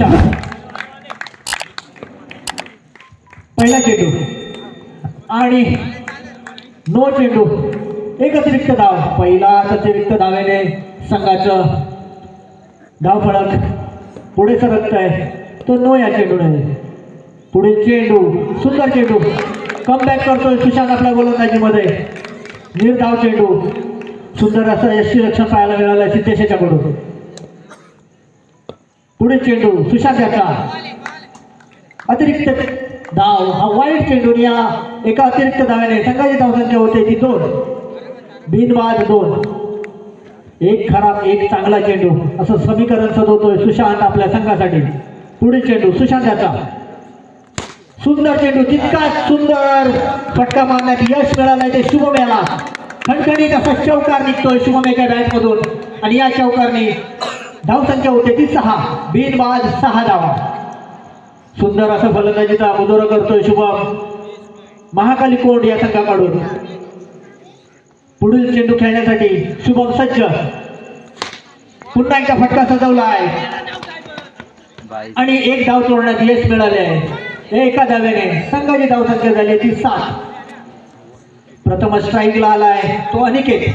सुशांत पहिला चेंडू आणि नो चेंडू. एक अतिरिक्त धाव. पहिला अतिरिक्त धावेने संघाचं धाव पुढे सरकत आहे. तो नो या चेंडूने. पुढे चेंडू सुंदर चेंडू. कमबॅक करतोय सुशांत आपल्या गोलंदाजीमध्ये. निर्धाव चेंडू. सुंदर असं यशस्वी रक्षण पाहायला मिळालं आहे पुढे चेंडू सुशांत याचा अतिरिक्त धाव हा वाईट चेंडू या एका अतिरिक्त धाव्याने संघाची धावसंख्या होते ती दोन. बिनबाद दोन. एक खराब एक चांगला चेंडू. असं समीकरण सजवतोय सुशांत आपल्या संघासाठी. पुढे चेंडू सुशांत याचा सुंदर चेंडू तितकाच सुंदर फटका मारण्यात यश मिळालंय ते शुभम याला खणखणीत असा चौकार निघतोय शुभम एका बॅटमधून आणि या चौकारने धावसंख्या होते ती सहा बिनबाद सहा धावा. सुंदर असं फलंदाजीचा मुदोरा करतोय शुभम. महाकाली कोंड या संघाकडून. पुढील चेंडू खेळण्यासाठी शुभम सज्ज. पुन्हा एकदा फटका सजवला आहे आणि एक धाव तोडण्यात यश मिळाले आहे हे एका धाव्याने संघाची धावसंख्या झाली ती सात. प्रथम स्ट्राईकला आलाय तो अनिकेत.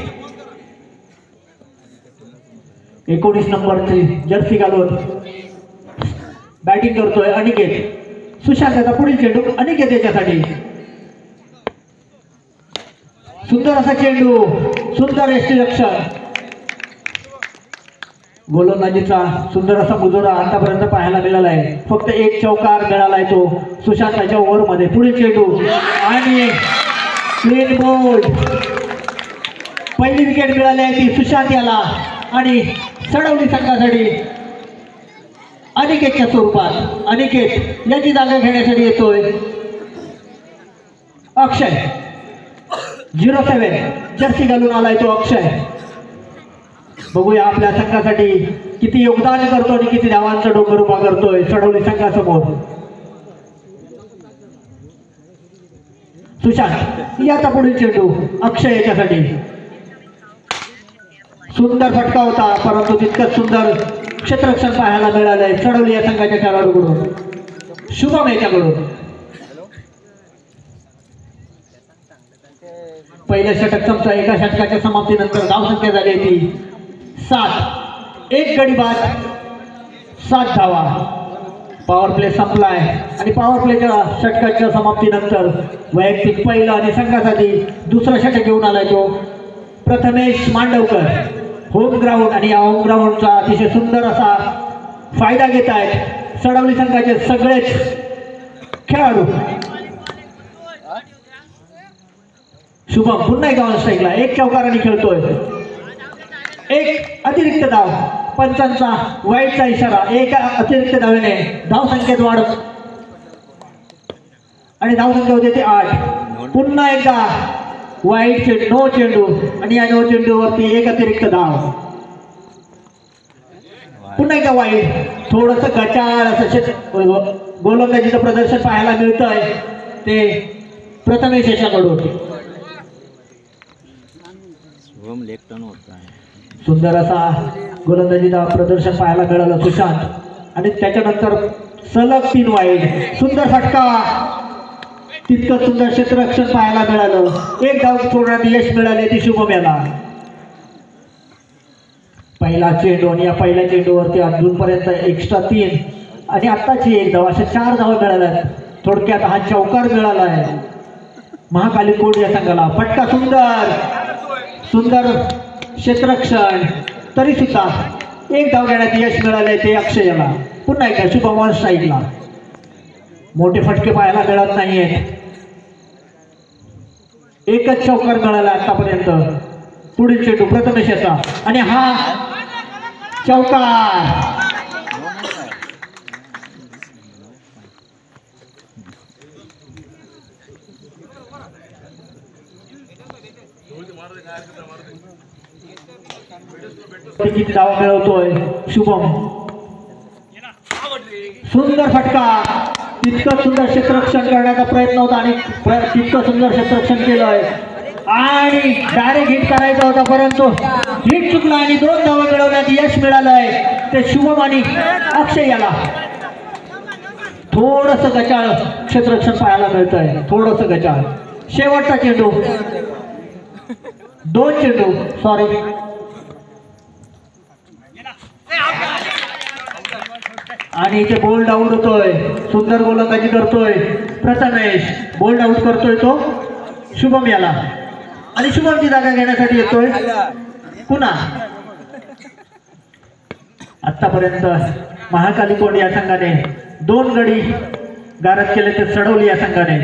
एकोणीस नंबरची जर्सी घालून बॅटिंग करतोय अनिकेत. सुशांत याचा पुढील चेंडू अनिकेत याच्यासाठी. सुंदर असा चेंडू. सुंदर यष्टी रक्षण गोलंदाजीचा सुंदर असा मुजोरा आतापर्यंत पाहायला मिळाला आहे. फक्त एक चौकार मिळालाय तो सुशांताच्या ओव्हरमध्ये. पुढील चेंडू आणि क्लीन बोल्ड पहिली विकेट मिळाली आहे ती सुशांत याला आणि चढवली संघासाठी अनिकेतच्या स्वरूपात. अनिकेत याची जागा घेण्यासाठी येतोय. अक्षय. झिरो सेवन जर्सी घालून आलाय तो अक्षय. बघूया आपल्या संघासाठी किती योगदान करतो आणि किती धावांचा डोंगर उभा करतोय चढवली संघासमोर. सुशांत याचा पुढील चेंडू अक्षय याच्यासाठी. सुंदर फटका होता परंतु तितकंच सुंदर क्षेत्ररक्षण पाहायला मिळालंय चढवली या संघाच्या खेळाडूकडून शुभम याच्याकडून. पहिल्या षटक संपता एका षटकाच्या समाप्तीनंतर धावसंख्या झाली आहे सात. एक गडी बाद. सात धावा. पॉवर प्ले संपलाय. आणि पॉवर प्लेच्या षटकाच्या समाप्तीनंतर वैयक्तिक पहिलं आणि संघासाठी दुसरं षटक घेऊन आलाय तो प्रथमेश मांडवकर. होम ग्राउंड आणि या होम ग्राउंडचा अतिशय सुंदर असा फायदा घेत आहेत. सडवली संघाचे सगळेच खेळाडू. शुभम पुन्हा एक ऑन स्ट्राईकला एक चौकाराने खेळतोय. एक अतिरिक्त धाव. पंचांचा वाईटचा इशारा. एका अतिरिक्त धावेने धाव संख्येत वाढ. आणि धाव संख्या होते ते आठ. पुन्हा एकदा वाईट चेंडू नो चेंडू. आणि या नो चेंडूवरती एक अतिरिक्त धाव. पुन्हा एकदा वाईट. थोडस गचाळ असं गोलंदाजीचं प्रदर्शन पाहायला मिळतंय. ते प्रथमेश याच्याकडून सुंदर असा गोलंदाजीचा प्रदर्शन पाहायला मिळालं सुशांत. आणि त्याच्यानंतर सलग तीन वाईट. सुंदर फटका. तितकं सुंदर क्षेत्ररक्षण पाहायला मिळालं. एक धाव सोडण्यात यश मिळाले ती शुभम याला पहिला चेंडू आणि या पहिल्या चेंडूवरती अजूनपर्यंत एक्स्ट्रा तीन. आणि आत्ताची एक धाव अशा चार धावा मिळाल्या आहेत. थोडक्यात हा चौकार मिळाला आहे महाकाली कोट या संघाला. फटका सुंदर. सुंदर क्षेत्ररक्षण. तरी सुद्धा एक धाव घेण्यात यश मिळाले ते अक्षयला. पुन्हा एकदा शुभमॉन साईडला. मोठे फटके पाहायला मिळत नाहीये. एकच चौकार मिळाला आतापर्यंत. पुढील चेंडू प्रथमेश याचा. आणि हा चौकार. किती धावा मिळवतोय. शुभम. सुंदर फटका. तितकं सुंदर क्षेत्ररक्षण करण्याचा प्रयत्न होता आणि प्र- तितकं सुंदर क्षेत्ररक्षण केलं आहे. आणि डायरेक्ट हिट करायचा होता परंतु हिट चुकला आणि दोन धावा मिळवण्यात यश मिळालं आहे ते शुभम आणि अक्षय याला. थोडस गचाळ क्षेत्ररक्षण पाहायला मिळत आहे थोडस गचाळ. शेवटचा चेंडू. दोन चेंडू. सॉरी आणि इथे बोल्ड आउट होतोय. सुंदर गोलंदाजी करतोय. प्रथमेश बोल्ड आउट करतोय तो. शुभम याला. आणि शुभमची जागा घेण्यासाठी येतोय. पुन्हा. आतापर्यंत महाकाली कोंड या संघाने दोन गडी गारद केले ते चढवली या संघाने.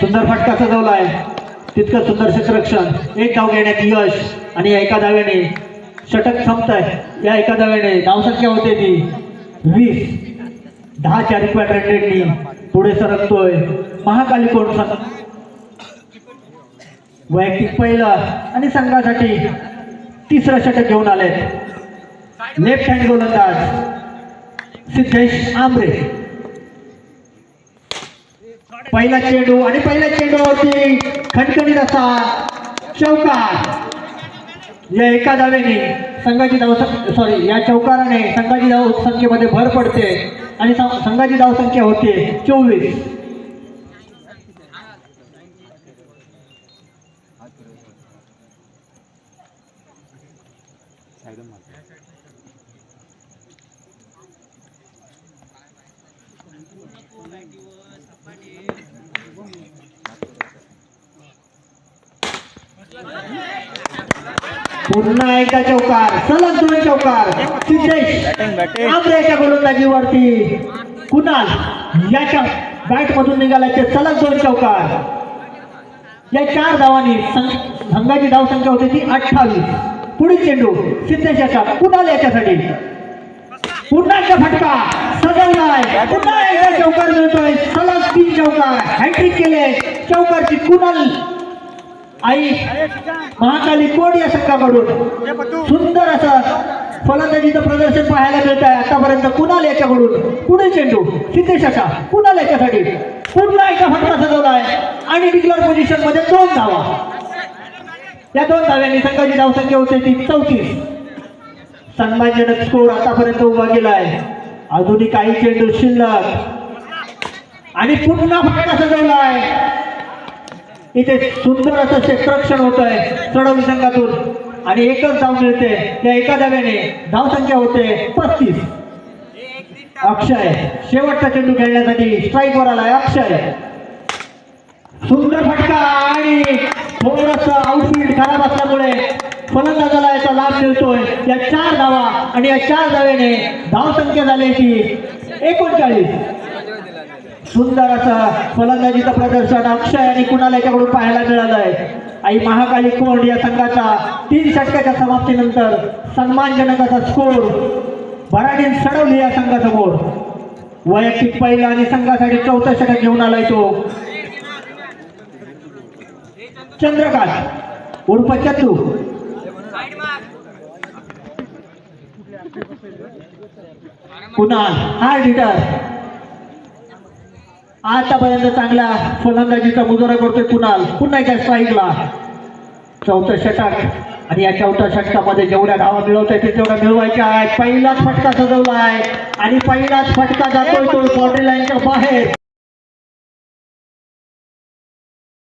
सुंदर फटका सजवलाय. तितकं सुंदर क्षेत्ररक्षण. एक धाव घेण्यात यश आणि एका धाव्याने षटक संपतंय. या एका धाव्याने धावसंख्या होते ती. वीस. दहा रिक्वायर्ड रेटेडनी पुढे सरकतोय. महाकाली कोण वैयक्तिक पहिलं आणि संघासाठी तिसरं षटक घेऊन आले लेफ्ट हँड गोलंदाज सिद्धेश आंबरे. पहिला चेंडू आणि पहिल्या चेंडूवरती खणखणीत असा चौकार. या एका धावेने संघाची धाव सॉरी या चौकाराने संघाची धाव संख्येमध्ये भर पडते आणि सं- संघाची धावसंख्या होते चोवीस. पुन्हा एकदा चौकार सलग दोन चौकार. सिद्धेश आंब्रेच्या गोलंदाजीवरती कुणाल याच्या बॅट मधून निघाला ते सलग दोन चौकार. या चार धावांनी संघाची धाव संख्या होती ती अठ्ठावीस. पुढील चेंडू सिद्धेशाचा कुणाल याच्यासाठी? पुन्हा एकदा फटका सजवलाय पुन्हा एकदा चौकार मिळतोय सलग तीन चौकार. हॅट्रिक केले चौकारची कुणाल आई महाकाली कोण या संघाकडून सुंदर असं फलंदाजीचं प्रदर्शन पाहायला मिळत आहे आतापर्यंत कुणाल याच्याकडून? पुढे चेंडू? सिद्धेशाचा कुणाल याच्यासाठी? पुन्हा एका फटका आहे आणि डिक्लर पोझिशनमध्ये दोन धावा. या दोन धाव्यांनी संघाची धावसंख्या होते ती चौतीस. सन्मानजनक स्कोर आतापर्यंत उभा केलाय. अजूनही काही चेंडू शिल्लक. आणि पुन्हा फटका आहे इथे सुंदर असं क्षेत्ररक्षण होत आहे चढव संघातून. आणि एकच धाव मिळते. त्या एका धाव्याने धावसंख्या होते पस्तीस. अक्षय शेवटचा चेंडू खेळण्यासाठी स्ट्राईक वर आलाय अक्षय. सुंदर फटका आणि थोडस आउटफील्ड खराब असल्यामुळे फलंदाजाला याचा लाभ मिळतोय. या चार धावा आणि या चार धाव्याने धावसंख्या झाल्याची एकोणचाळीस. सुंदर असा फलंदाजीचं प्रदर्शन अक्षय आणि कुणाल याच्याकडून पाहायला मिळालंय? आई महाकाली कोंड या संघाचा तीन षटकाच्या समाप्तीनंतर सन्मानजनक असा स्कोर भराडीन सडवली या संघासमोर. वैयक्तिक पहिला आणि संघासाठी चौथं षटक घेऊन आलाय तो. चंद्रकांत उर्फ चंदू. कुणाल हार्ड हिटर आतापर्यंत चांगला फलंदाजीचा मुजोरा करतोय कुणाल. पुन्हा एकदा स्ट्राईकला चौथं षटक. आणि या चौथ्या षटकामध्ये जेवढ्या धावा मिळवता येतील तेवढ्या मिळवायच्या आहेत. पहिलाच फटका सजवला आहे आणि पहिलाच फटका जातोय तो बाउंड्री लाईनच्या बाहेर.